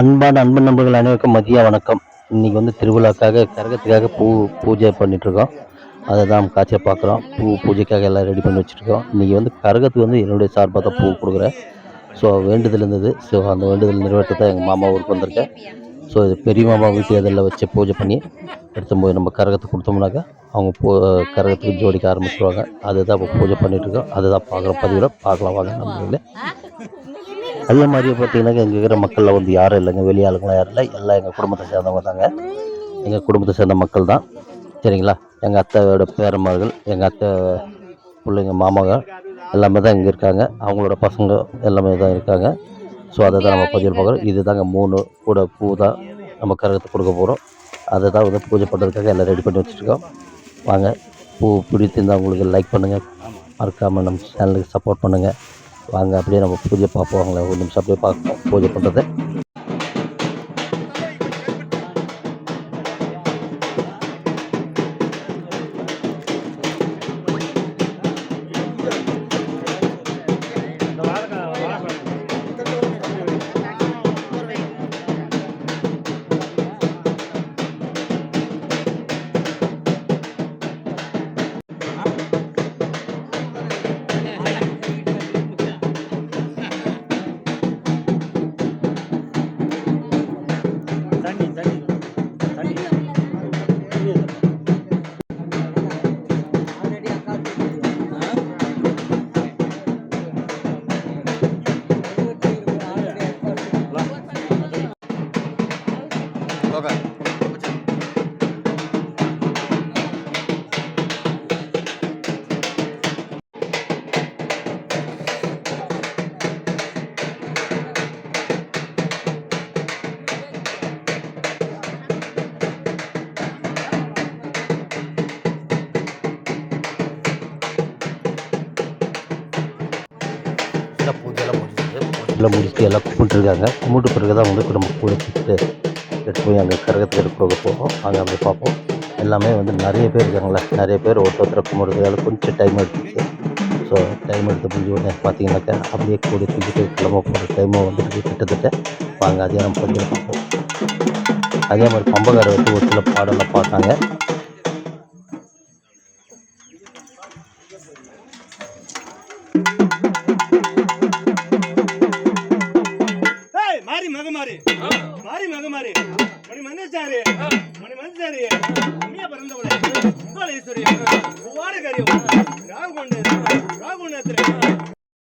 அன்பான அன்பு நண்பர்கள் அனைவருக்கும் மதிய வணக்கம். இன்றைக்கி வந்து திருவிழாக்காக கரகத்துக்காக பூ பூஜை பண்ணிகிட்ருக்கோம் அதை தான் காட்சியை பார்க்குறோம். பூ பூஜைக்காக எல்லாம் ரெடி பண்ணி வச்சுருக்கோம் இன்றைக்கி வந்து கரகத்துக்கு வந்து என்னுடைய சார்பாக தான் பூ கொடுக்குறேன். ஸோ வேண்டுதல் இருந்தது. ஸோ அந்த வேண்டுதல் நிறைவேற்ற தான் எங்கள் மாமா ஊருக்கு வந்திருக்கேன். ஸோ இது பெரிய மாமா வீட்டு அதில் வச்சு பூஜை பண்ணி எடுத்து போய் நம்ம கரகத்துக்கு கொடுத்தோம்னாக்கா அவங்க பூ கரகத்துக்கு ஜோடிக்க ஆரம்பிச்சிருவாங்க. அதுதான் இப்போ பூஜை பண்ணிகிட்ருக்கோம் இருக்கோம் அதுதான் பார்க்குறோம் பதிவில். பார்க்கலாம் வாங்க நண்பர்களே. அதே மாதிரியே பார்த்தீங்கன்னாக்க இங்கே இருக்கிற மக்களில் வந்து யாரும் இல்லைங்க. வெளியாளுங்களாம் யாரும் இல்லை. எல்லாம் எங்கள் குடும்பத்தை சேர்ந்தவங்க தாங்க. எங்கள் குடும்பத்தை சேர்ந்த மக்கள் தான். சரிங்களா? எங்கள் அத்தையோட பேரம்மார்கள் எங்கள் அத்தை பிள்ளைங்க மாமாங்க எல்லாமே தான் இங்கே இருக்காங்க. அவங்களோட பசங்க எல்லாமே தான் இருக்காங்க. ஸோ அதை தான் நம்ம பதிவு பார்க்குறோம். இது தாங்க மூணு கூட பூ தான் நம்ம கரகத்தை கொடுக்க போகிறோம் அதை தான் வந்து பூஜை பண்ணுறதுக்காக எல்லாம் ரெடி பண்ணி வச்சுருக்கோம். வாங்க. பூ பிடித்திருந்தால் உங்களுக்கு லைக் பண்ணுங்கள் மறக்காமல் நம்ம சேனலுக்கு சப்போர்ட் பண்ணுங்கள் வாங்க அப்படியே நம்ம பூஜை பார்ப்போம். அவங்கள ஒரு நிமிஷம் அப்படியே பார்ப்போம் பூஜை பண்ணுறது தண்ணி எல்லாம் முடிச்சு எல்லாம் கும்பிட்டுருக்காங்க. கும்பிட்டு பிறகு தான் வந்து நம்ம கூட கூப்பிட்டு எடுத்து போய் அங்கே கரகத்துக்கு எடுத்து போக போகிறோம் அங்கே அப்படி பார்ப்போம். எல்லாமே வந்து நிறைய பேர் இருக்காங்களே நிறைய பேர் ஒருத்தர் ஒருத்தர் கும்பிட்றதுனால கொஞ்சம் டைம் எடுத்துச்சு ஸோ டைம் எடுத்து முடிஞ்ச உடனே பார்த்தீங்கன்னாக்கா அப்படியே கூடி தூக்கிட்டு கிளம்ப போகிற டைமும் வந்துட்டு கிட்டத்தட்ட வாங்க அதே நம்ம கொஞ்சம் பார்ப்போம். அதே மாதிரி பம்பகாரை வந்து ஒரு சில பாடலாம் பார்த்தாங்க உபாலேஸ்வரி உவாடகாரி ராகு கொண்டு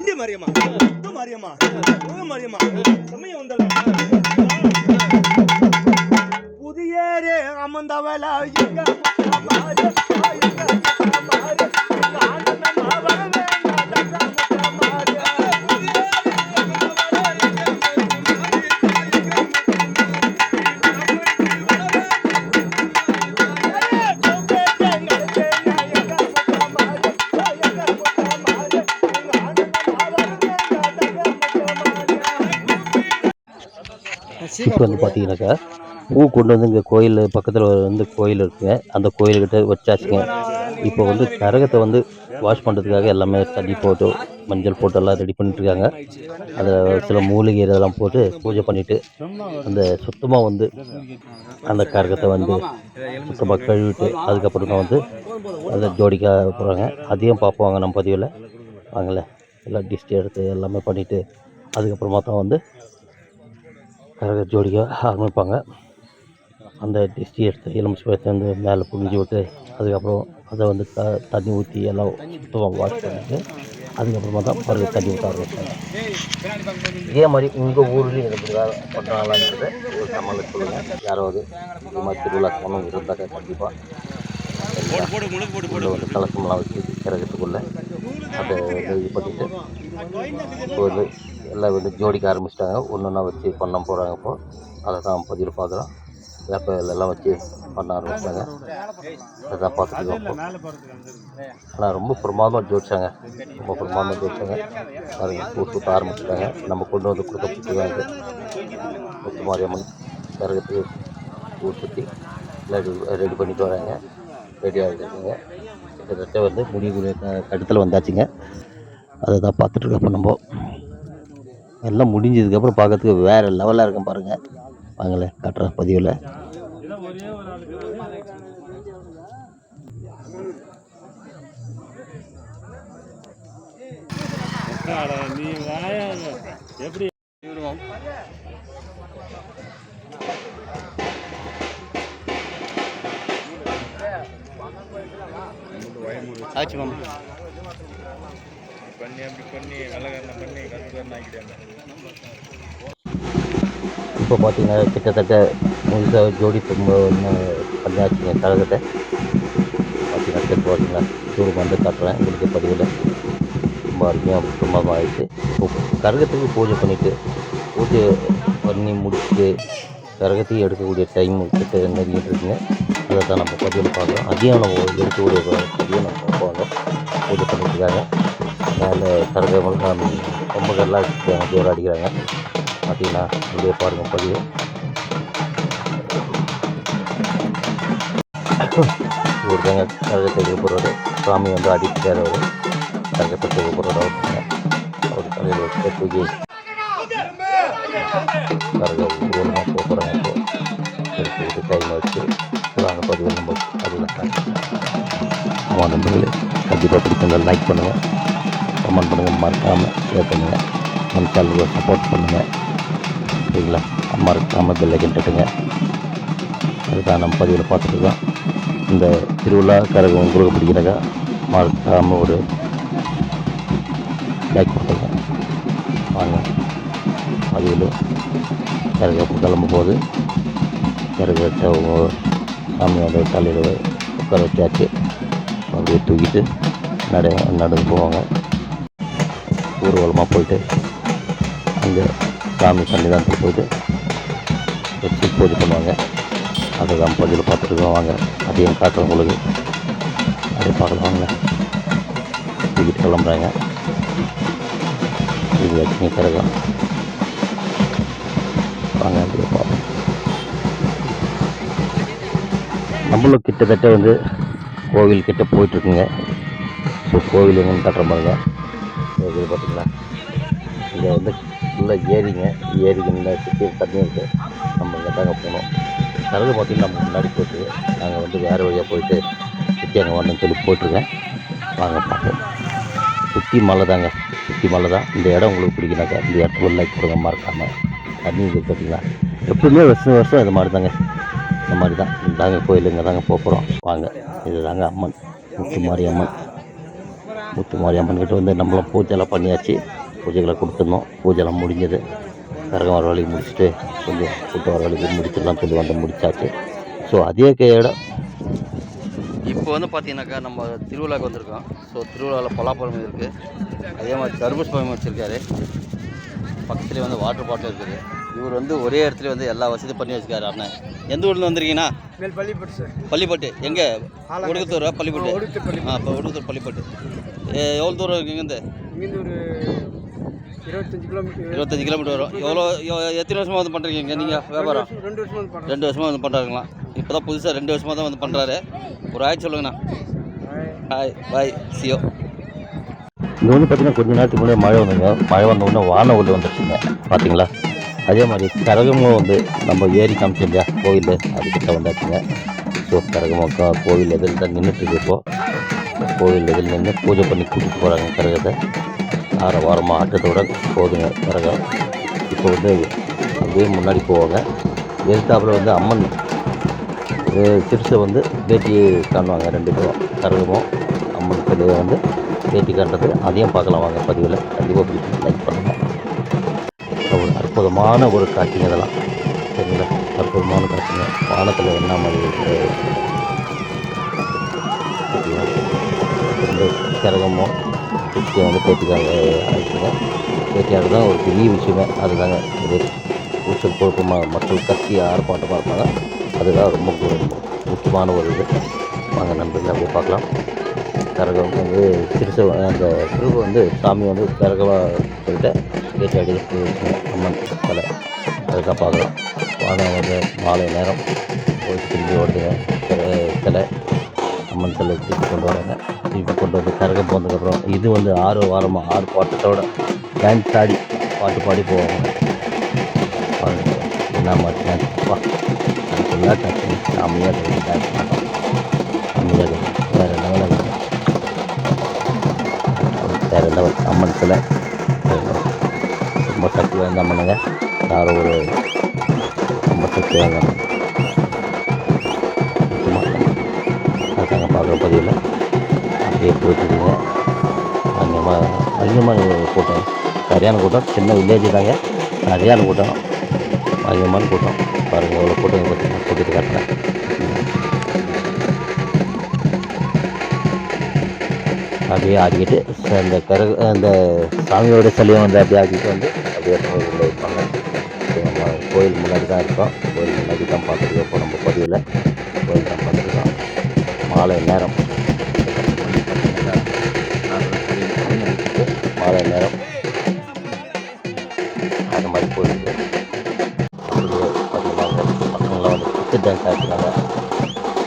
இந்தி மாரியம்மா இது இது சமயம் வந்தல புதியரே அமர்ந்தவளா எங்க எங்க வந்து பார்த்தீங்கன்னாக்கா பூ கொண்டு வந்து இங்கே கோயில் பக்கத்தில் வந்து கோயில் இருக்குங்க அந்த கோயில்கிட்ட வச்சாச்சுங்க. இப்போ வந்து கரகத்தை வந்து வாஷ் பண்ணுறதுக்காக எல்லாமே தண்ணி போட்டு மஞ்சள் போட்டு எல்லாம் ரெடி பண்ணிட்டுருக்காங்க அதில் சில மூலிகை இதெல்லாம் போட்டு பூஜை பண்ணிவிட்டு அந்த சுத்தமாக வந்து அந்த கரகத்தை வந்து சுத்தமாக கழுவிட்டு அதுக்கப்புறம் தான் வந்து அதை ஜோடிக்க போகிறாங்க அதையும் பார்ப்போம் நம்ம பதிவில். வாங்கல எல்லாம் டிஸ்ட் எடுத்து எல்லாமே பண்ணிவிட்டு அதுக்கப்புறமா தான் வந்து கரக ஜோடிக்க ஆரம்பிப்பாங்க. அந்த டிஸ்டி எடுத்து எலுமிச்சு வந்து மேலே புரிஞ்சு விட்டு அதுக்கப்புறம் அதை வந்து த தண்ணி ஊற்றி எல்லாம் சுத்தமாக வாஷ் பண்ணிட்டு அதுக்கப்புறமா தான் பிறகு தண்ணி ஊற்ற ஆரம்பிப்பாங்க. இதே மாதிரி உங்கள் ஊர்லேயும் எனக்கு பண்ணுறாங்களான்றது ஒரு சமாளித்து சொல்லுங்கள் யாராவது இந்த மாதிரி திருவிழா சமம் இருந்தாக்க கண்டிப்பாக உள்ள வந்து கலசமெல்லாம் வச்சு கரகத்துக்குள்ளே அதை இது பண்ணிவிட்டு இப்போ வந்து எல்லாம் வந்து ஜோடிக்க ஆரம்பிச்சிட்டாங்க ஒன்று ஒன்றா வச்சு பண்ண போகிறாங்க இப்போ. அதை தான் பதிவில் பார்க்குறோம். வேப்ப எல்லாம் வச்சு பண்ண ஆரம்பிச்சிட்டாங்க அதை பார்த்துட்டு இருக்கோம். ஆனால் ரொம்ப பிரமாதமாக ஜோடிச்சாங்க. ரொம்ப பிரமாதமாக ஜோடிச்சாங்க. பாருங்க சுத்த ஆரம்பிச்சிட்டாங்க. நம்ம கொண்டு வந்து கொடுக்க பிடிக்காது முத்து மாரியம்மன் கரகத்துக்கு பூ சுற்றி எல்லாம் ரெடி பண்ணிட்டு வராங்க. ரெடி ஆகிடுங்க கிட்டத்தட்ட வந்து முடிவு கட்டத்தில் வந்தாச்சுங்க. அதை தான் பார்த்துட்ருக்கோம் இப்போ நம்ம. எல்லாம் முடிஞ்சதுக்கப்புறம் பார்க்கறதுக்கு வேறு லெவலாக இருக்கும் பாருங்கள் வாங்களேன் காட்டுற பதிவில். நீ எப்படி ஆச்சு மாமா. பண்ணி அப்படி பண்ணி கலகரணம் பண்ணி கத்துக்கரணம் ஆக்கிட்டாங்க. இப்போ பார்த்தீங்கன்னா கிட்டத்தட்ட முழுசாக ஜோடி தும்ப ஒன்று பண்ணியாச்சுங்க கழகத்தை பார்த்தீங்கன்னா ஸ்டெப் பார்த்தீங்களா? தூரம் வந்து காட்டுறேன் உங்களுக்கு பதிவில் ரொம்ப அருமையாக சும்மாவும் ஆயிடுச்சு. கரகத்துக்கு பூஜை பண்ணிவிட்டு பூஜை பண்ணி முடிச்சுட்டு கரகத்தையும் எடுக்கக்கூடிய டைம் கிட்ட நெருங்கிட்டு இருக்குங்க. அதை தான் நம்ம பதிவில் பார்க்குறோம். அதையும் நம்ம எடுக்கக்கூடிய பதிவும் நம்ம பார்ப்பாங்க பூஜை பண்ணிட்டு இருக்காங்க. மேலே கரகமெல்லாம் பொம்மைகள்லாம் வச்சுருக்காங்க ஜோரம் அடிக்கிறாங்க. பார்த்தீங்கன்னா அப்படியே பாருங்கள் பதிவு. ஒருத்தங்க கரகத்தை எடுக்க போகிறவர் சாமி வந்து அடிக்கிறார் அவர். கரகத்தை தூக்க போகிறவர் ஒருத்தங்க அவர் தலையில் வச்சு தூக்கி கரகம் ஊர்வலமாக போகிறாங்க இப்போ எடுத்துக்கிட்டு டைம் வச்சு வாங்க பதிவு நம்ம அதில் ஆமாம் நண்பர்களே கண்டிப்பாக பிடிச்சிருந்தா லைக் பண்ணுங்கள் கமெண்ட் பண்ணுங்கள் மறக்காமல் ஷேர் பண்ணுங்கள் நம்ம சேனலுக்கு சப்போர்ட் பண்ணுங்கள் சரிங்களா? மறக்காமல் பெல்லைக்கன் தட்டுங்க. அதுதான் நம்ம பதிவில் பார்த்துருக்கோம் இந்த திருவிழா கரகம் உங்களுக்கு பிடிக்கிறதா மறக்காமல் ஒரு லைக் கொடுத்துருங்க. வாங்க. பதிவில் கரகம் கிளம்பும் போது கரகத்தை சாமியோட தலையில் உட்கார வச்சாச்சு? அப்படியே தூக்கிட்டு நட நடந்து போவாங்க. ஊர்வலமாக போயிட்டு அங்கே சாமி சன்னிதானத்தில் போயிட்டு வச்சு பூஜை பண்ணுவாங்க. அதை தான் பதிவில் பார்த்துருக்கோம் வாங்க. அதையும் காட்டுறோம் உங்களுக்கு. அதை பார்க்கலாம் டிக்கெட் கிளம்புறாங்க. இது வச்சுங்க கரகம் வாங்க அப்படியே பார்ப்போம். நம்மளும் கிட்டத்தட்ட வந்து கோவில் கிட்டே போயிட்டுருக்குங்க ஸோ கோவில் எங்கன்னு காட்டுற தான். இருக்குது பார்த்தீங்களா? இங்கே வந்து ஃபுல்லாக ஏரிங்க. ஏரிக்கு சுற்றி தண்ணி இருக்குது நம்ம இங்கே தாங்க போகணும். கடல் பார்த்திங்கன்னா நம்ம முன்னாடி போயிட்டு நாங்கள் வந்து வேறு வழியாக போயிட்டு சுற்றி அங்கே வரணும்னு சொல்லி போயிட்டுருக்கேன். வாங்க பார்ப்போம். சுற்றி மலை தாங்க. சுற்றி மலை தான். இந்த இடம் உங்களுக்கு பிடிக்கனாக்கா இந்த இடத்துல லைக் கொடுங்க மறக்காமல் தண்ணி இருக்குது பார்த்திங்களா? எப்பவுமே வருஷம் வருஷம் இது மாதிரி தாங்க. இந்த மாதிரி தான். தாங்க கோயிலுங்க தாங்க போக போகிறோம் வாங்க இது தாங்க அம்மன். முத்துமாரி அம்மன் முத்துமாரி அம்மன் கிட்ட வந்து நம்மளும் பூஜைலாம் பண்ணியாச்சு. பூஜைகளை கொடுத்துருந்தோம். பூஜைலாம் முடிஞ்சது. கரகம் வர வழிக்கு முடிச்சுட்டு கொஞ்சம் கூட்டம் வர வழிக்கு முடிச்சிடலாம் சொல்லி வந்து முடிச்சாச்சு. ஸோ அதே இடம். இப்போ வந்து பார்த்தீங்கன்னாக்கா நம்ம திருவிழாக்கு வந்திருக்கோம். ஸோ திருவிழாவில் பலாப்பழம் இருக்குது. அதே மாதிரி தர்பூஸ் பழம் வச்சுருக்காரு. பக்கத்துலேயே வந்து வாட்டர் பாட்டில் இருக்குது. இவர் வந்து ஒரே இடத்துல வந்து எல்லா வசதியும் பண்ணி வச்சுருக்காரு அண்ணன். எந்த ஊர்ல வந்திருக்கீங்கன்னா மேல் பள்ளிப்பட்டு சார். பள்ளிப்பட்டு. எங்கே. ஒடுக்கத்தூரா பள்ளிப்பட்டு. ஆ இப்போ ஒடுக்கத்தூர் பள்ளிப்பட்டு. எவ்வளோ தூரம் இருக்குங்க இங்கேருந்து? இங்கேருந்து ஒரு இருபத்தஞ்சு கிலோமீட்டர் இருபத்தஞ்சி கிலோமீட்டர் வரும். எவ்வளோ எத்தனை வருஷமாக வந்து பண்ணுறீங்க நீங்கள் வியாபாரம்? ரெண்டு வருஷம் வந்து ரெண்டு வருஷமாக வந்து பண்ணுறாங்களா இப்போ தான் புதுசாக ரெண்டு வருஷமாக தான் வந்து பண்ணுறாரு ஒரு ஆய் சொல்லுங்கண்ணா. ஹாய் பாய் சியோ. இங்கே வந்து பார்த்தீங்கன்னா கொஞ்ச நேரத்துக்கு முன்னாடி மழை வந்ததுங்க மழை வந்த உடனே வான ஒளி வந்துருச்சுங்க. பார்த்தீங்களா அதே மாதிரி கரகமும் வந்து நம்ம ஏரி காமிச்சோம் இல்லையா? கோவில் அதுக்கிட்ட வந்தாச்சுங்க. ஸோ கரகமும் கோ- கோவில் எதில் தான் நின்றுட்டு இருக்கு இப்போ. கோவில் எதில் நின்று பூஜை பண்ணி கூட்டிகிட்டு போகிறாங்க கரகத்தை. ஆற வாரமாக ஆட்டத்தோட போகுதுங்க கரகம். இப்போ வந்து அப்படியே முன்னாடி போவாங்க. எதிர்த்தாப்பில் வந்து அம்மன். சிறுசை வந்து பேட்டி காணுவாங்க ரெண்டு பேரும். கரகமும் அம்மன் சிலையை வந்து பேட்டி காட்டுறது. அதையும் பார்க்கலாம் வாங்க பதிவில். கண்டிப்பாக பிடிச்சி லைக் பண்ணுங்கள் ஒரு அற்புதமான ஒரு காட்சிங்க இதெல்லாம். சரிங்களா? அற்புதமான காட்சிங்க. வானத்தில் என்ன மாதிரி இருக்குது வந்து இந்த கரகமும் சுற்றி வந்து பேட்டிக்காக ஆயிடுச்சுங்க. பேட்டியாக தான் ஒரு பெரிய விஷயமே. அதுதாங்க இது. கூச்சல் குழப்பமாக மக்கள் கத்தி ஆர்ப்பாட்டமாக இருப்பாங்க. அதுதான் ரொம்ப முக்கியமான ஒரு இது. வாங்க நண்பர்கள் அப்படியே பார்க்கலாம். கரகம் வந்து சிறுசு அந்த சிறுவை வந்து சாமி வந்து கரகமாக சொல்லிட்டு பேட்டி அடிச்சு அம்மன் தலை. அதுக்காக பார்க்கலாம். வாங்க வந்து மாலை நேரம். போய் திரும்பி ஓடுதுங்க. தலை அம்மன் தலை திருப்பி கொண்டு வராங்க. திருப்பி கொண்டு போனதுக்கப்புறம் இது வந்து ஆறு வாரமாக ஆறு பாட்டத்தோட டான்ஸ் ஆடி பாட்டு பாடி போவாங்க. என்ன மாதிரி டான்ஸ் வா ஃபுல்லாக டான்ஸ் செம்மையாக டான்ஸ் பண்ணோம் செம்மையாக இருக்குது வேறு லெவலில் இருக்குது வேறு லெவல் அம்மன் சிலை ரொம்ப சக்தி வாய்ந்த அம்மனுங்க யாரும் ஒரு ரொம்ப சக்தி வாய்ந்த பார்க்குற பதிவில். அப்படியே போயிட்டுருக்குங்க அதிகமாக பயங்கரமான கூட்டம் சரியான கூட்டம் சின்ன வில்லேஜ் தாங்க. சரியான கூட்டம் அதிகமான கூட்டம் பாருங்கள் எவ்வளோ கூட்டம் பற்றி கூட்டிகிட்டு காட்டுறேன். அப்படியே ஆடிக்கிட்டு அந்த கர அந்த சாமியோட சிலையை வந்து அப்படியே ஆடிக்கிட்டு வந்து அப்படியே உள்ள வைப்பாங்க. நம்ம கோயில் முன்னாடி தான் இருக்கோம். கோயில் முன்னாடி தான் பார்த்துருக்கோம் இப்போ நம்ம பதிவில். கோயில் தான் பார்த்துருக்கோம் மாலை நேரம். மாலை நேரம். அந்த மாதிரி போயிருக்கு அப்படியே பார்த்தீங்கன்னா பசங்களாம் வந்து குத்து டான்ஸ் ஆடுறாங்க.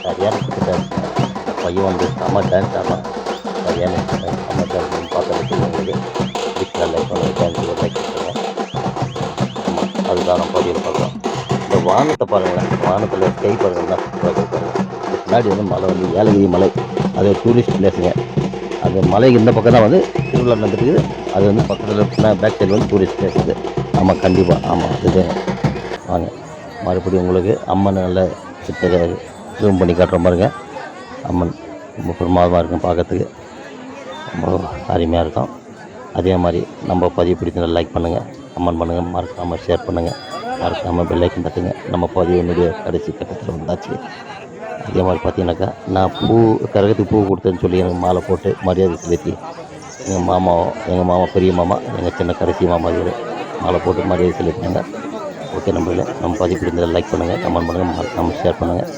சரியான குத்து டான்ஸ் பையன் வந்து செம்ம டான்ஸ் ஆடலாம் சரியான செம்ம டான்ஸ் பார்க்கறதுக்கு உங்களுக்கு வீட்டில் டான்ஸ் லைக் பண்ணுங்க அதுதான் நம்ம பதிவு பார்க்குறோம் இந்த வானத்தை பாருங்களேன். வானத்தில் ஸ்கை முன்னாடி வந்து மலை வந்து ஏலகிரி மலை. அது டூரிஸ்ட் பிளேஸுங்க அது மலைக்கு இந்த பக்கம் தான் வந்து திருவிழா நடந்துருக்குது அது வந்து பக்கத்தில் பேக் சைடு வந்து டூரிஸ்ட் பிளேஸ் இது. ஆமாம் கண்டிப்பாக ஆமாம் இது வாங்க. மறுபடியும் உங்களுக்கு அம்மன் நல்ல சித்திரை ஜூம் பண்ணி காட்டுற பாருங்க. அம்மன் ரொம்ப பிரமாதமாக இருக்கும் பார்க்கறதுக்கு. ரொம்ப அருமையாக இருக்கும். அதே மாதிரி நம்ம பதிவு பிடிச்சிருந்தா லைக் பண்ணுங்கள் கமெண்ட் பண்ணுங்கள் மறக்காமல் ஷேர் பண்ணுங்கள் மறக்காமல் பெல்லைக்கன் தட்டுங்க. நம்ம பதிவினுடைய கடைசி கட்டத்தில் வந்தாச்சு. அதே மாதிரி பார்த்தீங்கன்னாக்கா நான் பூ கரகத்துக்கு பூ கொடுத்தேன்னு சொல்லி எனக்கு மாலை போட்டு மரியாதை செலுத்தி எங்கள் மாமாவோ எங்கள் மாமா பெரிய மாமா எங்கள் சின்ன கடைசி மாமா இவர் மாலை போட்டு மரியாதை செலுத்தினாங்க. ஓகே நம்மள நம்ம பதிவு பிடிந்ததை லைக் பண்ணுங்கள் கமெண்ட் பண்ணுங்கள் நம்ம ஷேர் பண்ணுங்கள்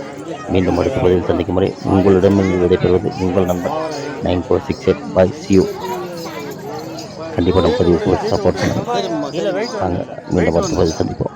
மீண்டும் அடுத்த பதிவில் சந்திக்கும் முறை உங்களிடமிருந்து விடைபெறுவது உங்கள் நண்பர் nine four six eight bye see you கண்டிப்பாக நம்ம பதிவுக்கு சப்போர்ட் பண்ணுங்கள் நாங்கள் மீண்டும் அடுத்த பதிவு சந்திப்போம்.